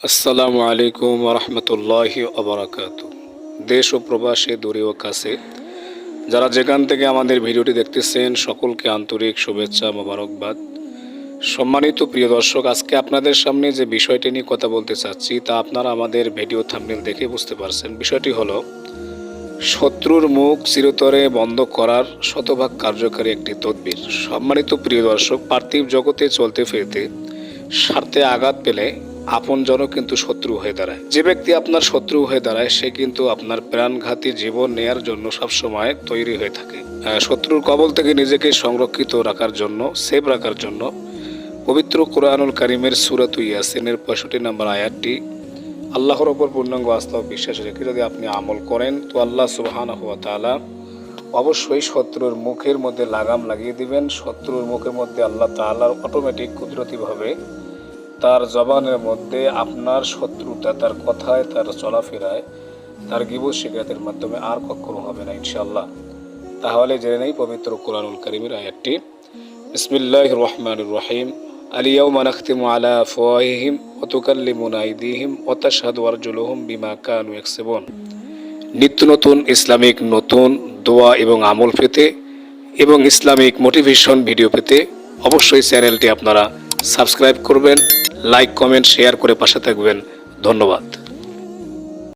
আসসালামু আলাইকুম রহমতুল্লাহি অবরাকাত দেশ ও প্রবাসে দূরে ও কাছে, যারা যেখান থেকে আমাদের ভিডিওটি দেখতেছেন, সকলকে আন্তরিক শুভেচ্ছা, মোবারকবাদ। সম্মানিত প্রিয় দর্শক, আজকে আপনাদের সামনে যে বিষয়টি নিয়ে কথা বলতে চাচ্ছি, তা আপনারা আমাদের ভিডিও থাম্বনেল দেখে বুঝতে পারছেন। বিষয়টি হলো, শত্রুর মুখ চিরতরে বন্ধ করার শতভাগ কার্যকারী একটি তদবির। সম্মানিত প্রিয় দর্শক, পার্থিব জগতে চলতে ফিরতে স্বার্থে আঘাত পেলে আপনজনও কিন্তু শত্রু হয়ে দাঁড়ায়। যে ব্যক্তি আপনার শত্রু হয়ে দাঁড়ায়, সে কিন্তু আপনার প্রাণঘাতী জীবন নেয়ার জন্য সবসময় তৈরি হয়ে থাকে। শত্রুর কবল থেকে নিজেকে সংরক্ষিত রাখার জন্য, সেভ রাখার জন্য পবিত্র কোরআনুল কারিমের সুরাত ইয়াসিনের পঁয়ষট্টি নম্বর আয়াতটি আল্লাহর ওপর পূর্ণাঙ্গ আস্থা ও বিশ্বাস রেখে যদি আপনি আমল করেন, তো আল্লাহ সুবহান তাআলা অবশ্যই শত্রুর মুখের মধ্যে লাগাম লাগিয়ে দিবেন। শত্রুর মুখের মধ্যে আল্লাহ তাআলার অটোমেটিক কুদরতিভাবে তার জবানের মধ্যে আপনার শত্রুতা, তার কথায়, তার চলাফেরায়, তার গিবত শিকায়তের মাধ্যমে আর কখনো হবে না ইনশাল্লাহ তাহলে জেনে নেই পবিত্র কোরআনুল করিমের আয়াতটি। বিসমিল্লাহ রহমান রহিম। আলিয়াউমা নাখতিমু আলা আফওয়াহিহিম ওয়া তুকাল্লিমুনা আইদিহিম ওয়া বিমা কানু ইয়াকসিবুন। নিত্য নতুন ইসলামিক নতুন দোয়া এবং আমল পেতে এবং ইসলামিক মোটিভেশন ভিডিও পেতে অবশ্যই চ্যানেলটি আপনারা সাবস্ক্রাইব করবেন। লাইক কমেন্ট শেয়ার করে পাশে থাকবেন। ধন্যবাদ।